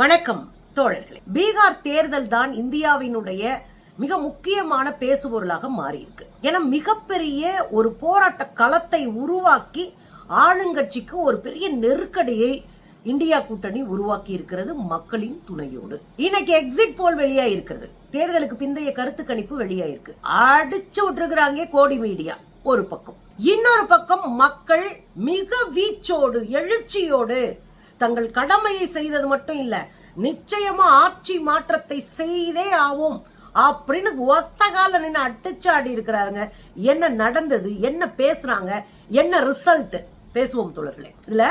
வணக்கம் தோழர்களே. பீகார் தேர்தல் தான் இந்தியாவினுடைய மிக முக்கியமான பேசுபொருளாக மாறியிருக்கு. என மிகப்பெரிய ஒரு போராட்ட களத்தை உருவாக்கி ஆளுங்கட்சிக்கு ஒரு பெரிய நெருக்கடியை இந்தியா கூட்டணி உருவாக்கி இருக்கிறது மக்களின் துணையோடு. இன்னைக்கு எக்ஸிட் போல் வெளியா இருக்கிறது தேர்தலுக்கு பிந்தைய கருத்து கணிப்பு வெளியா இருக்கு அடிச்சு விட்டுருக்கிறாங்க கோடி மீடியா ஒரு பக்கம். இன்னொரு பக்கம் மக்கள் மிக வீச்சோடு எழுச்சியோடு தங்கள் கடமையை செய்தது மட்டும் இல்ல நிச்சயமா ஆட்சி மாற்றத்தை செய்தே ஆவோம். அப்படின்னு ஒத்த கால நின்று அட்டுச்சாடி இருக்கிறாருங்க. என்ன நடந்தது என்ன பேசுறாங்க என்ன ரிசல்ட் பேசுவோம் தோழர்களே. இதுல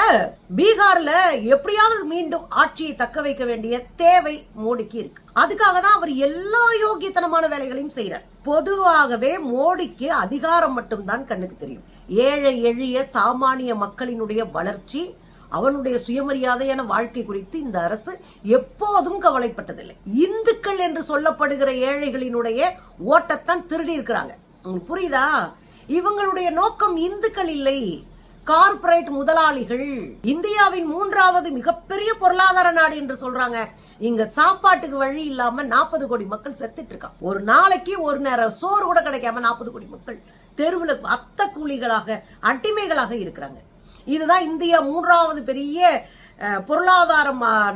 பீகார்ல எப்படியாவது மீண்டும் ஆட்சியை தக்க வைக்க வேண்டிய தேவை மோடிக்கு இருக்கு. அதுக்காக தான் அவர் எல்லா யோகியத்தனமான வேலைகளையும் செய்யறார் பொதுவாகவே மோடிக்கு அதிகாரம் மட்டும்தான் கண்ணுக்கு தெரியும். ஏழை எளிய சாமானிய மக்களினுடைய வளர்ச்சி அவனுடைய சுயமரியாதையான வாழ்க்கை குறித்து இந்த அரசு எப்போதும் கவலைப்பட்டதில்லை. இந்துக்கள் என்று சொல்லப்படுகிற ஏழைகளினுடைய ஓட்டத்தான் திருடி இருக்கிறாங்க. உங்களுக்கு புரியுதா? இவங்களுடைய நோக்கம் இந்துக்கள் இல்லை. கார்ப்பரேட் முதலாளிகள். இந்தியாவின் மூன்றாவது மிகப்பெரிய பொருளாதார நாடு என்று சொல்றாங்க. இங்க சாப்பாட்டுக்கு வழி இல்லாம நாற்பது கோடி மக்கள் செத்துட்டு இருக்கான் ஒரு நாளைக்கு ஒரு நேரம் சோறு கூட கிடைக்காம நாற்பது கோடி மக்கள் தெருவில் அத்த கூலிகளாக அடிமைகளாக இருக்கிறாங்க. இதுதான் இந்தியா மூன்றாவது பெரிய பொருளாதார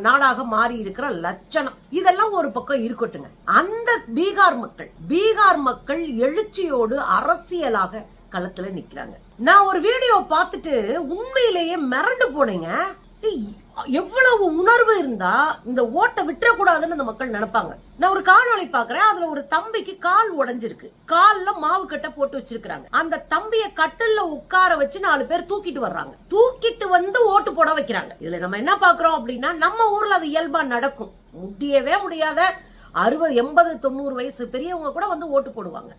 நாடாக மாறி இருக்கிற லட்சணம். இதெல்லாம் ஒரு பக்கம் இருக்கட்டுங்க. அந்த பீகார் மக்கள் பீகார் மக்கள் எழுச்சியோடு அரசியலாக களத்துல நிக்கிறாங்க. நான் ஒரு வீடியோ பார்த்துட்டு உண்மையிலேயே மிரண்டு போனேங்க. எவ்வளவு உணர்வு இருந்தா இந்த ஓட்டை விட்டுறக்கூடாதுன்னு அந்த மக்கள் நினைப்பாங்க. நான் ஒரு காணொளி பாக்குறேன் அதுல ஒரு தம்பிக்கு கால் உடஞ்சிருக்கு. கால்ல மாவு கட்டை போட்டு வச்சிருக்காங்க அந்த தம்பிய கட்டில்ல உட்கார வச்சு நாலு பேர் தூக்கிட்டு வர்றாங்க. தூக்கிட்டு வந்து ஓட்டு போட வைக்கிறாங்க. இதுல நம்ம என்ன பாக்குறோம் அப்படின்னா நம்ம ஊர்ல அது இயல்பா நடக்கும். முடியவே முடியாத அறுபது எண்பது தொண்ணூறு வயசு பெரியவங்க கூட வந்து ஓட்டு போடுவாங்க.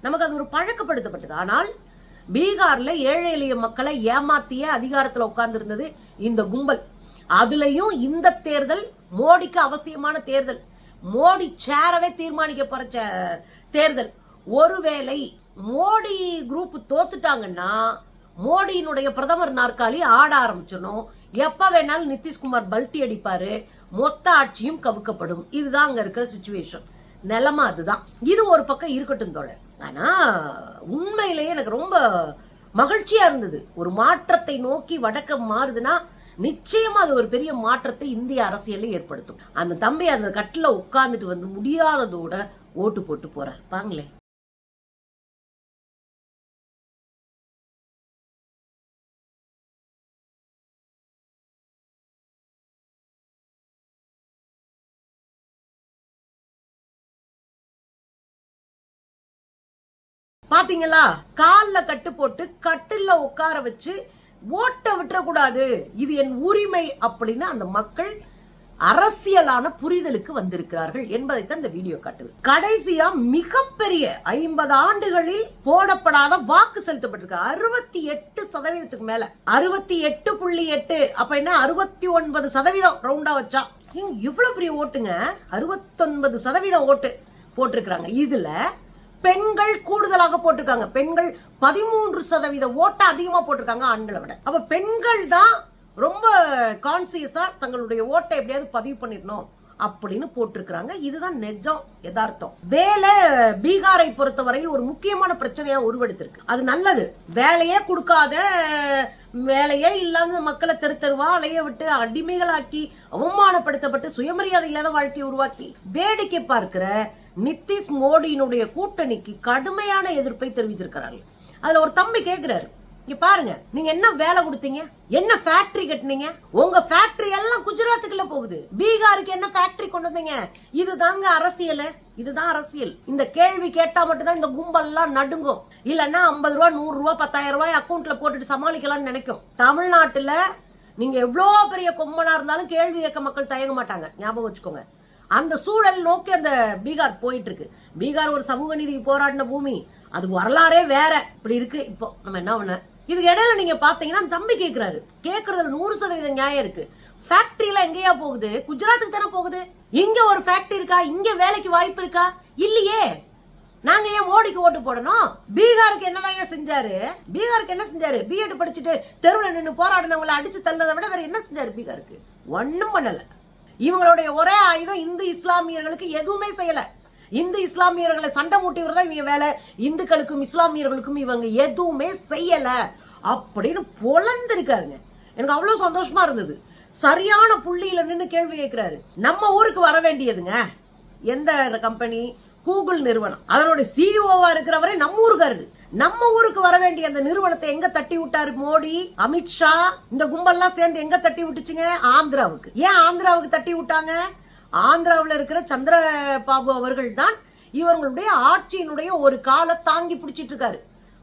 நமக்கு அது ஒரு பழக்கப்படுத்தப்பட்டது. ஆனால் பீகார்ல ஏழை எளிய மக்களை ஏமாத்திய அதிகாரத்துல உட்கார்ந்துருந்தது இந்த கும்பல். அதுலயும் இந்த தேர்தல் மோடிக்கு அவசியமான தேர்தல். மோடி சேரவே தீர்மானிக்க போற சே- தேர்தல். ஒருவேளை மோடி குரூப் தோத்துட்டாங்கன்னா மோடியினுடைய பிரதமர் நாற்காலி ஆட ஆரம்பிச்சிடணும். எப்ப வேணாலும் நிதிஷ்குமார் பல்ட்டி அடிப்பாரு மொத்த ஆட்சியும் கவுக்கப்படும். இதுதான் அங்க இருக்கிற சுச்சுவேஷன் நிலமா அதுதான். இது ஒரு பக்கம் இருக்கட்டும் தோழர். ஆனா உண்மையிலேயே எனக்கு ரொம்ப மகிழ்ச்சியா இருந்தது. ஒரு மாற்றத்தை நோக்கி வடக்கம் மாறுதுன்னா நிச்சயமா அது ஒரு பெரிய மாற்றத்தை இந்திய அரசியலில் ஏற்படுத்தும். அந்த தம்பி அந்த கட்டில் உட்கார்ந்துட்டு வந்து முடியாததோட ஓட்டு போட்டு போறாரு. பாங்களே பாத்தீங்களா? கால்ல கட்டு போட்டு கட்டில்ல உட்கார வச்சு ஓட்ட விட்டுறக்கூடாது. இது என் உரிமை அப்படின்னு அந்த மக்கள் அரசியலான புரிதலுக்கு வந்திருக்கிறார்கள் என்பதைத்தான் இந்த வீடியோ காட்டுது. கடைசியா மிகப்பெரிய ஐம்பது ஆண்டுகளில் போடப்படாத வாக்கு செலுத்தப்பட்டிருக்கு. அறுபத்தி எட்டு சதவீதத்துக்கு மேல. அறுபத்தி எட்டு புள்ளி எட்டு. அப்ப என்ன? அறுபத்தி ஒன்பது சதவீதம் ரவுண்டா வச்சா. இவ்வளவு பெரிய ஓட்டுங்க? அறுபத்தொன்பது சதவீதம் ஓட்டு போட்டிருக்கிறாங்க. இதுல பெண்கள் கூடுதலாக போட்டிருக்காங்க. பெண்கள் பதிமூன்று சதவீத ஓட்ட அதிகமாக போட்டிருக்காங்க ஆண்களை விட. அப்போ பெண்கள் தான் ரொம்ப கான்சியஸாக தங்களுடைய ஓட்டை எப்படியாவது பதிவு பண்ணிடணும். அப்படின்னு போட்டிருக்கிறாங்க. இதுதான் நிஜம் யதார்த்தம். வேலை பீகாரை பொறுத்தவரையில் ஒரு முக்கியமான பிரச்சனையா உருவெடுத்திருக்கு. அது நல்லது. வேலையே கொடுக்காத வேலையே இல்லாத மக்களை தெரு தெருவா அலைய விட்டு அடிமைகளாக்கி அவமானப்படுத்தப்பட்டு சுயமரியாதை இல்லாத வாழ்க்கையை உருவாக்கி. வேடிக்கை பார்க்கிற நிதிஷ் மோடியினுடைய கூட்டணிக்கு கடுமையான எதிர்ப்பை தெரிவித்திருக்கிறார்கள். அதுல ஒரு தம்பி கேட்கிறாரு இங்க பாருங்க நீங்க என்ன வேலை கொடுத்தீங்க? என்ன ஃபேக்டரி கட்டுனீங்க? உங்க ஃபேக்டரி எல்லாம் குஜராத்துக்குள்ள போகுது. பீகாருக்கு என்ன ஃபேக்டரி கொண்டு வந்தீங்க? இதுதாங்க அரசியல். இதுதான் அரசியல். இந்த கேள்வி கேட்டா மட்டும்தான் இந்த கும்பல்லாம் நடுங்கும். இல்லன்னா ஐம்பது ரூபா நூறு ரூபா பத்தாயிரம் ரூபாய் அக்கௌண்ட்ல போட்டுட்டு சமாளிக்கலாம்னு நினைக்கும். தமிழ்நாட்டுல நீங்க எவ்வளோ பெரிய கொம்பனா இருந்தாலும் கேள்வி கேட்க மக்கள் தயங்க மாட்டாங்க. ஞாபகம் வச்சுக்கோங்க. அந்த சூழல் நோக்கி அந்த பீகார் போயிட்டு இருக்கு பீகார் ஒரு சமூக நீதிக்கு போராடின பூமி. அது வரலாறே வேற. இப்படி இருக்கு. இப்போ நம்ம என்ன பண்ண இதுக்கு இடையில நீங்க பாத்தீங்கன்னா தம்பி கேக்குறாரு. கேக்குறதுல நூறு சதவீதம் நியாயம் இருக்கு. ஃபேக்டரி எல்லாம் எங்கேயா போகுது? குஜராத்துக்கு தானே போகுது? இங்க ஒரு ஃபேக்டரி இருக்கா? இங்க வேலைக்கு வாய்ப்பு இருக்கா? இல்லையே. நாங்க ஏன் மோடிக்கு ஓட்டு போடணும்? பீகாருக்கு என்னதான் செஞ்சாரு? பீகாருக்கு என்ன செஞ்சாரு? பிஎட் படிச்சுட்டு தெருவில் நின்று போராடினவங்களை அடிச்சு தள்ளதை விட வேற என்ன செஞ்சாரு பீகாருக்கு? ஒன்னும் பண்ணல. இவங்களுடைய ஒரே ஆயுதம் இந்து இஸ்லாமியர்களுக்கு எதுவுமே செய்யலை. இந்து இஸ்லாமியர்களை சண்டை மூட்டி தான் இவங்க வேலை. இந்துக்களுக்கும் இஸ்லாமியர்களுக்கும் இவங்க எதுவுமே செய்யலை. அப்படின்னு பொழந்திருக்காருங்க. எனக்கு அவ்வளோ சந்தோஷமா இருந்தது. சரியான புள்ளியில நின்று கேள்வி கேட்கிறாரு. நம்ம ஊருக்கு வர வேண்டியதுங்க. எந்த கம்பெனி கூகுள் நிறுவனம். அதனுடைய சிஇஓவா இருக்கிறவரை நம்ம ஊருக்காரரு. நம்ம ஊருக்கு வர வேண்டிய அந்த நிறுவனத்தை எங்க தட்டி விட்டாரு மோடி அமித்ஷா? இந்த கும்பல்லாம் சேர்ந்து எங்க தட்டி விட்டுச்சுங்க? ஆந்திராவுக்கு. ஏன் ஆந்திராவுக்கு தட்டி விட்டாங்க? ஆந்திராவில் இருக்கிற சந்திரபாபு அவர்கள் தான் இவர்களுடைய ஆட்சியினுடைய ஒரு காலை தாங்கி பிடிச்சிட்டு இருக்காரு.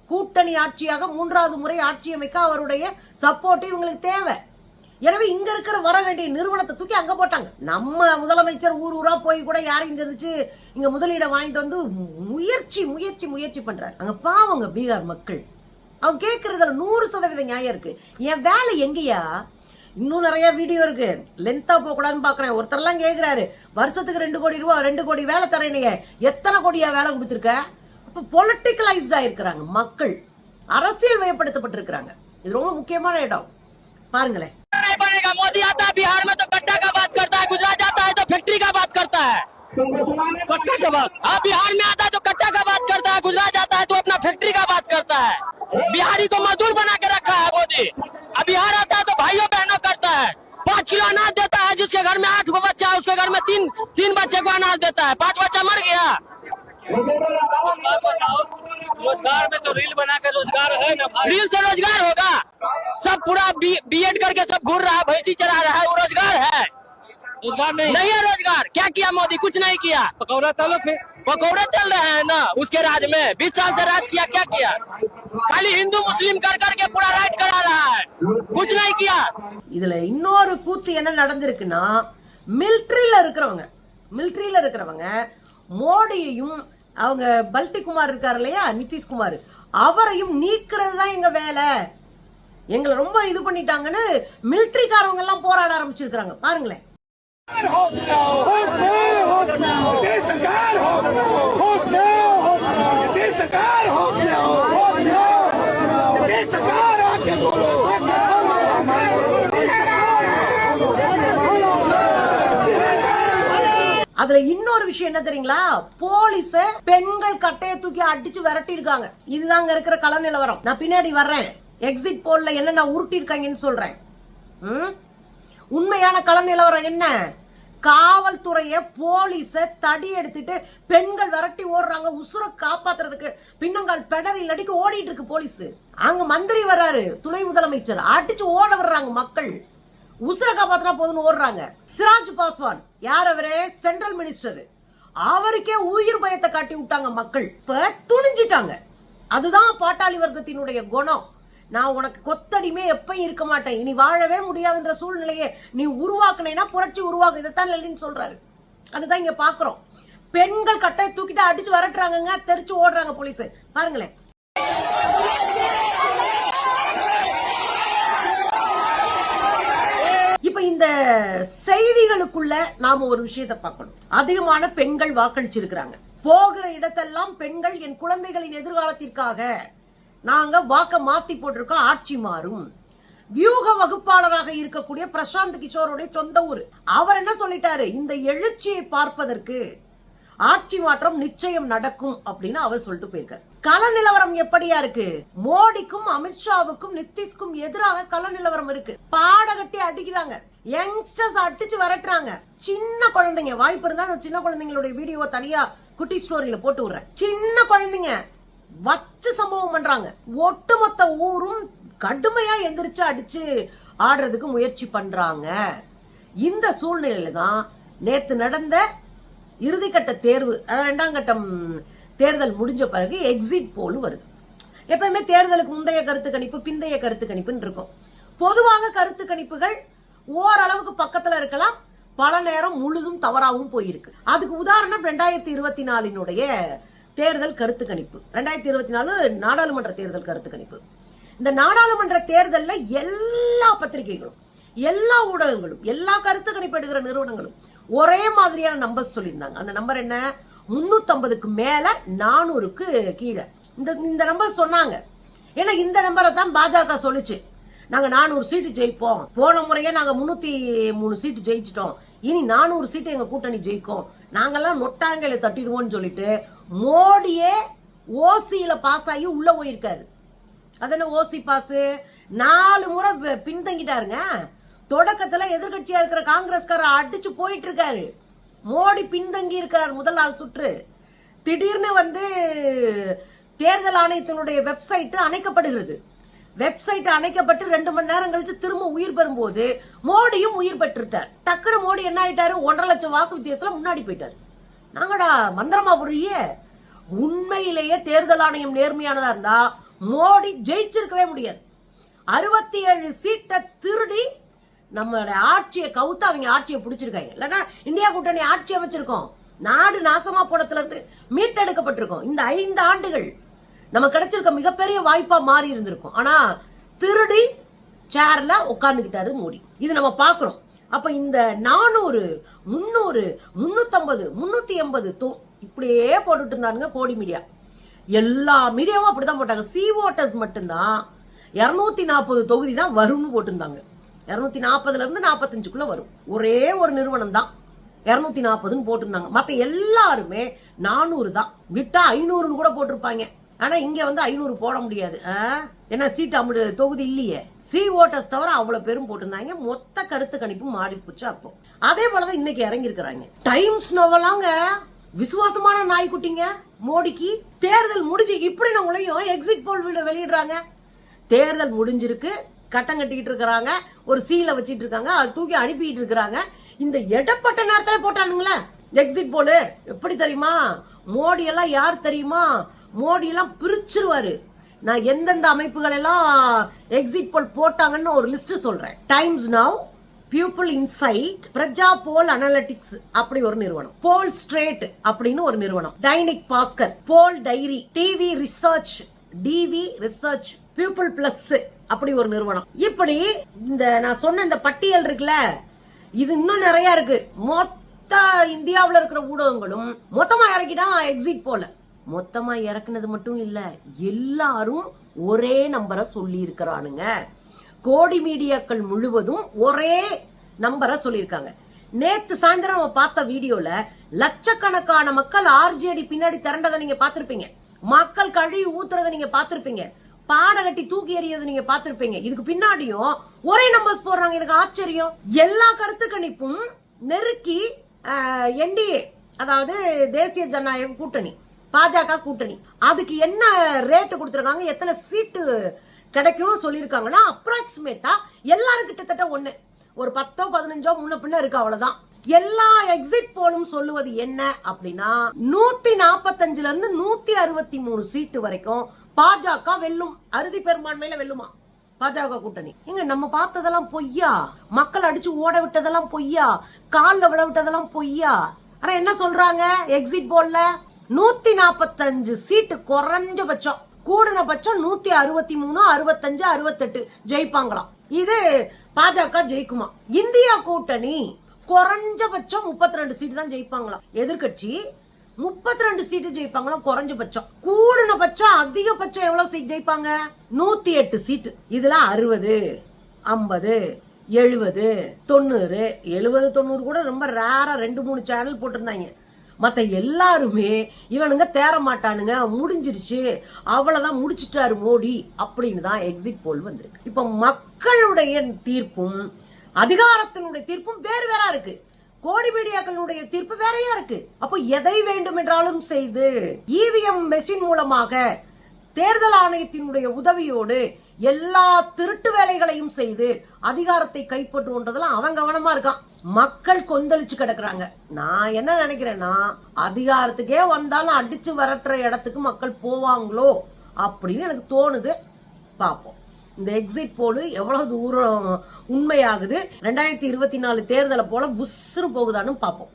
கூட்டணி ஆட்சியாக மூன்றாவது முறை ஆட்சி அமைக்க அவருடைய சப்போர்ட் இவங்களுக்கு தேவை. எனவே இங்க இருக்கிற வர வேண்டிய நிறுவனத்தை தூக்கி அங்க போட்டாங்க. நம்ம முதலமைச்சர் ஊர் ஊரா போய் கூட யாரையும் தெரிஞ்சு இங்க முதலீடை வாங்கிட்டு வந்து முயற்சி முயற்சி முயற்சி பண்றாரு. அங்க பாவங்க பீகார் மக்கள். அவங்க கேட்கறதுல நூறு சதவீத நியாயம் இருக்கு. என் வேலை எங்கேயா? இன்னும் நிறைய வீடியோ இருக்கு லென்த்தா போக கூடாதுன்னு பாக்குறேன் ஒருத்தர் எல்லாம் கேக்குறாரு வருஷத்துக்கு ரெண்டு கோடி ரூபா ரெண்டு கோடி வேலை தரேனைய எத்தனை கோடியா வேலை கொடுத்துருக்க அப்ப பொலிட்டிக்கலைஸ்டா இருக்கிறாங்க மக்கள் அரசியல் வயப்படுத்தப்பட்டிருக்கிறாங்க இது ரொம்ப முக்கியமான இடம் பாருங்களேன் नहीं बनेगा मोदी आता है बिहार में तो गड्ढा का बात करता है गुजरात जाता है तो फैक्ट्री का बात करता है गट्टा का बात हाँ बिहार में आता है तो गट्टा का बात करता है गुजरात जाता है तो अपना फैक्ट्री का बात करता है बिहारी को मजदूर बना के रखा है मोदी अब बिहार पाँच किलो अनाज देता है जिसके घर में आठ गो बच्चा है उसके घर में तीन तीन बच्चे को अनाज देता है। पाँच बच्चा मर गया। रोज़गार में तो रील बना के रोज़गार है ना भाई? रील से रोज़गार होगा। सब पूरा बी एड करके सब घूर रहा है भैंसी चला रहा है वो रोज़गार है। रोजगार नहीं नहीं है रोजगार क्या किया मोदी कुछ नहीं किया पकौड़ा तलो फिर पकौड़े चल रहे हैं ना उसके राज में बीस साल से राज किया क्या किया खाली हिंदू मुस्लिम कर करके पूरा राइट करा रहा है कुछ नहीं किया இதுல இன்னொரு கூத்து என்ன நடந்திருக்குன்னா மிலிட்ரியில இருக்கிறவங்க மிலிட்ரியில இருக்கிறவங்க மோடியையும் அவங்க பல்டி குமார் இருக்காரு இல்லையா நிதிஷ்குமார் அவரையும் நீக்கிறது தான் எங்க வேலை எங்களை ரொம்ப இது பண்ணிட்டாங்கன்னு மிலிட்ரிக்காரவங்க எல்லாம் போராட ஆரம்பிச்சிருக்காங்க பாருங்களேன் அதுல இன்னொரு விஷயம் என்ன தெரியுங்களா? போலீஸ பெண்கள் கட்டைய தூக்கி அடிச்சு விரட்டி இருக்காங்க இதுதாங்க இருக்கிற கள நிலவரம். நான் பின்னாடி வர்றேன். எக்ஸிட் போல்ல என்னென்ன உருட்டி இருக்காங்கன்னு சொல்றேன். ம்? உண்மையான கள நிலவரம் என்ன? காவல்துறைய போலீஸ தடி எடுத்துட்டு பெண்கள் விரட்டி ஓடுறாங்க உசுர காப்பாத்துறதுக்கு. பின்னங்கால் பெடரில் அடிக்க ஓடிட்டு இருக்கு போலீஸ். அங்க மந்திரி வர்றாரு துணை முதலமைச்சர். அடிச்சு ஓட வர்றாங்க மக்கள். உசுர காப்பாத்தினா போதுன்னு ஓடுறாங்க. சிராஜ் பாஸ்வான் யார் அவரே? Central minister. அவருக்கே உயிர் பயத்தை காட்டி விட்டாங்க மக்கள். இப்ப துணிஞ்சிட்டாங்க. அதுதான் பாட்டாளி வர்க்கத்தினுடைய குணம். நான் உனக்கு கொத்தடிமே எப்பயும் இருக்க மாட்டேன். இனி வாழவே முடியாதுன்ற சூழ்நிலையை நீ உருவாக்குனேன்னா புரட்சி உருவாக்கு இதைத்தான் லெனின் சொல்றாரு. அதுதான் இங்க பாக்குறோம். பெண்கள் கட்டை தூக்கிட்டு அடிச்சு வரட்டுறாங்கங்க தெரிச்சு ஓடுறாங்க போலீஸ். பாருங்களேன். இப்ப இந்த செய்திகளுக்குள்ள நாம ஒரு விஷயத்தை பார்க்கணும். அதிகமான பெண்கள் வாக்களிச்சிருக்கிறாங்க. போகிற இடத்தெல்லாம் பெண்கள் என் குழந்தைகளின் எதிர்காலத்திற்காக நாங்க வாக்க மாத்தி போட்டிருக்கோம் ஆட்சி மாறும். வியூக வகுப்பாளராக இருக்கக்கூடிய பிரசாந்த் கிஷோருடைய சொந்த ஊர். அவர் என்ன சொல்லிட்டாரு? இந்த எழுச்சியை பார்ப்பதற்கு ஆட்சி மாற்றம் நிச்சயம் நடக்கும் அப்படின்னு அவர் சொல்லிட்டு போயிருக்காரு. கள நிலவரம் எப்படியா இருக்கு? மோடிக்கும் அமித்ஷாவுக்கும் நிதிஷ்கும் எதிராக கள நிலவரம் இருக்கு. பாடகட்டி அடிக்கிறாங்க. யங்ஸ்டர்ஸ் அடிச்சு விரட்டுறாங்க. சின்ன குழந்தைங்க வாய்ப்பு இருந்தா அந்த சின்ன குழந்தைங்களுடைய வீடியோவை தனியா குட்டி ஸ்டோரியில போட்டு விடுறேன். சின்ன குழந்தைங்க. வச்சு சம்பவம் பண்றாங்க. ஒட்டுமொத்த ஊரும் கடுமையா எந்திரிச்சு அடிச்சு ஆடுறதுக்கு முயற்சி பண்றாங்க. இந்த சூழ்நிலையில தான் நேத்து நடந்த இறுதிக்கட்ட தேர்வு அதாவது ரெண்டாம் கட்டம் தேர்தல் முடிஞ்ச பிறகு எக்ஸிட் போல் வருது. எப்பயுமே தேர்தலுக்கு முந்தைய கருத்து கணிப்பு பிந்தைய கருத்து கணிப்புன்னு இருக்கும். பொதுவாக கருத்து கணிப்புகள் ஓரளவுக்கு பக்கத்துல இருக்கலாம். பல நேரம் முழுதும் தவறாகவும் போயிருக்கு. அதுக்கு உதாரணம் ரெண்டாயிரத்தி இருபத்தி நாலினுடைய தேர்தல் கருத்து கணிப்பு. ரெண்டாயிரத்தி இருபத்தி நாலு நாடாளுமன்ற தேர்தல் கருத்து கணிப்பு. இந்த நாடாளுமன்ற தேர்தலில் எல்லா பத்திரிகைகளும் எல்லா ஊடகங்களும் எல்லா கருத்து கணிப்பு எடுக்கிற நிறுவனங்களும் ஒரே மாதிரியான நம்பர் சொல்லியிருந்தாங்க. அந்த நம்பர் என்ன? முன்னூத்தம்பதுக்கு மேல நானூறுக்கு கீழே. இந்த இந்த நம்பர் சொன்னாங்க. ஏன்னா இந்த நம்பரை தான் பாஜக சொல்லுச்சு. நாங்க நானூறு சீட்டு ஜெயிப்போம். போன முறையே நாங்க முன்னூத்தி மூணு சீட்டு ஜெயிச்சிட்டோம். இனி நானூறு சீட்டு எங்க கூட்டணி ஜெயிக்கும். நாங்கெல்லாம் நொட்டாங்கையில தட்டிடுவோம்னு சொல்லிட்டு மோடியே ஓசியில பாஸ் ஆகி உள்ள போயிருக்காரு. அதென்ன ஓசி பாஸ் நாலு முறை பின்தங்கிட்டாருங்க. தொடக்கத்துல எதிர்கட்சியா இருக்கிற காங்கிரஸ்காரர் அடிச்சு போயிட்டு இருக்காரு மோடி பின்தங்கி இருக்கார் முதல் நாள் சுற்று. திடீர்னு வந்து தேர்தல் ஆணையத்தினுடைய வெப்சைட்டு அணைக்கப்படுகிறது. வெப்சைட் அணைக்கப்பட்டு ரெண்டு மணி நேரம் கழிச்சு திரும்ப உயிர் பெறும்போது மோடியும் உயிர் பெற்றுட்டார். டக்குனு மோடி என்ன ஆயிட்டாரு? ஒன்றரை லட்சம் வாக்கு வித்தியாசம் முன்னாடி போயிட்டார். நாங்கடா மந்திரமா புரியே உண்மையிலேயே தேர்தல் ஆணையம் நேர்மையானதா இருந்தா மோடி ஜெயிச்சிருக்கவே முடியாது. அறுபத்தி ஏழு சீட்டை திருடி நம்மளுடைய ஆட்சியை கவுத்து அவங்க ஆட்சியை பிடிச்சிருக்காங்க. இல்லைன்னா இந்தியா கூட்டணி ஆட்சி அமைச்சிருக்கோம். நாடு நாசமா போனத்துல இருந்து மீட்டெடுக்கப்பட்டிருக்கோம். இந்த ஐந்து ஆண்டுகள் நம்ம கிடைச்சிருக்க மிகப்பெரிய வாய்ப்பா மாறி இருந்திருக்கும். ஆனா திருடி சேர்ல உட்கார்ந்துகிட்டாரு மோடி. இது நம்ம பாக்குறோம் அப்ப இந்த நானூறு முன்னூறு முன்னூத்தம்பது முன்னூத்தி எண்பது இப்படியே போட்டுட்டு இருந்தானுங்க கோடி மீடியா எல்லா மீடியாவும் அப்படிதான் போட்டாங்க. சி ஓட்டர்ஸ் மட்டும்தான் இரநூத்தி நாற்பது தொகுதி தான் வரும்னு போட்டிருந்தாங்க. இரநூத்தி நாற்பதுல இருந்து நாற்பத்தஞ்சுக்குள்ள வரும். ஒரே ஒரு நிறுவனம் தான் இரநூத்தி நாற்பதுன்னு போட்டிருந்தாங்க. மற்ற எல்லாருமே நானூறு தான். விட்டா ஐநூறுன்னு கூட போட்டிருப்பாங்க. ஆனால் இங்கே வந்து ஐநூறு போட முடியாது. ஆ? ஏன்னா சீட் அம்பது தொகுதி இல்லையே. சி ஓட்டர்ஸ் தவிர அவ்வளோ பேரும் போட்டிருந்தாங்க. மொத்த கருத்து கணிப்பு மாறி போச்சு அப்போ. அதே போலதான் இன்னைக்கு இறங்கியிருக்கிறாங்க. டைம்ஸ் நோவலாங்க விசுவாசமான நாய்க்குட்டிங்க மோடிக்கு. தேர்தல் முடிஞ்சு இப்படி நம்மளையும் எக்ஸிட் போல் வெளியிடுறாங்க. தேர்தல் முடிஞ்சிருக்கு. கட்டம் கட்டிக்கிட்டு இருக்கிறாங்க. ஒரு சீல வச்சிட்டு இருக்காங்க. அது தூக்கி அனுப்பிட்டு இருக்கிறாங்க. இந்த இடப்பட்ட நேரத்தில் போட்டானுங்களே. எக்ஸிட் போலு எப்படி தெரியுமா? மோடி எல்லாம் யார் தெரியுமா? மோடியெல்லாம் பிரிச்சிருவாரு. நான் எந்தெந்த அமைப்புகள் எல்லாம் எக்ஸிட் போல் போட்டாங்கன்னு ஒரு லிஸ்ட் சொல்றேன். Times Now People Insight Praja Poll Analytics அப்படி ஒரு நிறுவனம். போல் ஸ்ட்ரேட் அப்படின்னு ஒரு நிறுவனம். Dainik Bhaskar poll diary TV research TV research people plus அப்படி ஒரு நிறுவனம். இப்படி இந்த நான் சொன்ன இந்த பட்டியல் இருக்குல்ல இது இன்னும் நிறைய இருக்கு. மொத்த இந்தியாவில் இருக்கிற ஊடகங்களும் மொத்தமா இறக்கிட்டான் எக்ஸிட் போல மொத்தமா இறக்குனது மட்டும் இல்ல எல்லாரும் ஒரே நம்பரை சொல்லி இருக்கிறானுங்க கோடி மீடியாக்கள் முழுவதும் ஒரே நம்பரை சொல்லியிருக்காங்க. நேத்து சாயந்தரம் அவன் பார்த்த வீடியோல லட்சக்கணக்கான மக்கள் ஆர்ஜேடி பின்னாடி திரண்டதை நீங்க பார்த்திருப்பீங்க. மக்கள் கழுவி ஊத்துறதை நீங்க பார்த்திருப்பீங்க. பாட கட்டி தூக்கி எறியதை நீங்க பார்த்திருப்பீங்க. இதுக்கு பின்னாடியும் ஒரே நம்பர்ஸ் போடுறாங்க. எனக்கு ஆச்சரியம். எல்லா கருத்து கணிப்பும் நெருக்கி என்டிஏ அதாவது தேசிய ஜனநாயக கூட்டணி. பாஜக கூட்டணி. அதுக்கு என்ன ரேட்டு கொடுத்துருக்காங்க எத்தனை சீட்டு கிடைக்கும்னு சொல்லியிருக்காங்கன்னா அப்ராக்சிமேட்டா எல்லாரும் கிட்டத்தட்ட ஒன்று ஒரு பத்தோ பதினஞ்சோ முன்ன பின்ன இருக்கு அவ்வளவுதான். எல்லா எக்ஸிட் போலும் சொல்லுவது என்ன அப்படின்னா நூத்தி நாற்பத்தஞ்சுல இருந்து நூத்தி அறுபத்தி மூணு சீட்டு வரைக்கும் பாஜக வெல்லும். அறுதி பெரும்பான்மையில வெல்லுமா? பாஜக கூட்டணி. இங்க நம்ம பார்த்ததெல்லாம் பொய்யா? மக்கள் அடிச்சு ஓட விட்டதெல்லாம் பொய்யா? கால்ல விழ விட்டதெல்லாம் பொய்யா? ஆனா என்ன சொல்றாங்க எக்ஸிட் போல்ல நூத்தி நாற்பத்தஞ்சு சீட்டு குறைஞ்சபட்சம் கூடின பட்சம் நூத்தி அறுபத்தி மூணு அறுபத்தஞ்சு அறுபத்தெட்டு ஜெயிப்பாங்களாம். இது பாஜக ஜெயிக்குமா? இந்தியா கூட்டணி குறைஞ்சபட்சம் முப்பத்தி ரெண்டு சீட்டு தான் ஜெயிப்பாங்களாம். எதிர்க்கட்சி முப்பத்தி ரெண்டு சீட்டு ஜெயிப்பாங்களாம் குறைஞ்சபட்சம் கூடின பட்சம் அதிகபட்சம் எவ்வளவு சீட் ஜெயிப்பாங்க? நூத்தி எட்டு சீட்டு. இதுல அறுபது ஐம்பது எழுபது தொண்ணூறு எழுபது தொண்ணூறு கூட ரொம்ப ரேரா ரெண்டு மூணு சேனல் போட்டிருந்தாங்க. மற்ற எல்லாருமே இவனுங்க தேற மாட்டானுங்க முடிஞ்சிருச்சு அவ்வளோதான் முடிச்சிட்டாரு மோடி அப்படின்னு தான் எக்ஸிட் போல் வந்திருக்கு. இப்போ மக்களுடைய தீர்ப்பும் அதிகாரத்தினுடைய தீர்ப்பும் வேறு வேறா இருக்கு. கோடி மீடியாக்களுடைய தீர்ப்பு வேறையா இருக்கு. அப்போ எதை வேண்டுமென்றாலும் செய்து இவிஎம் மெஷின் மூலமாக தேர்தல் ஆணையத்தினுடைய உதவியோடு எல்லா திருட்டு வேலைகளையும் செய்து அதிகாரத்தை கைப்பற்றுன்றதெல்லாம் அவன் கவனமா இருக்கான். மக்கள் கொந்தளிச்சு கிடக்குறாங்க. நான் என்ன நினைக்கிறேன்னா அதிகாரத்துக்கே வந்தாலும் அடிச்சு விரட்டுற இடத்துக்கு மக்கள் போவாங்களோ அப்படின்னு எனக்கு தோணுது. பார்ப்போம். இந்த எக்ஸிட் போல் எவ்வளவு தூரம் உண்மையாகுது? ரெண்டாயிரத்தி இருபத்தி நாலு தேர்தலை போல புஷ்னு போகுதான்னு பார்ப்போம்.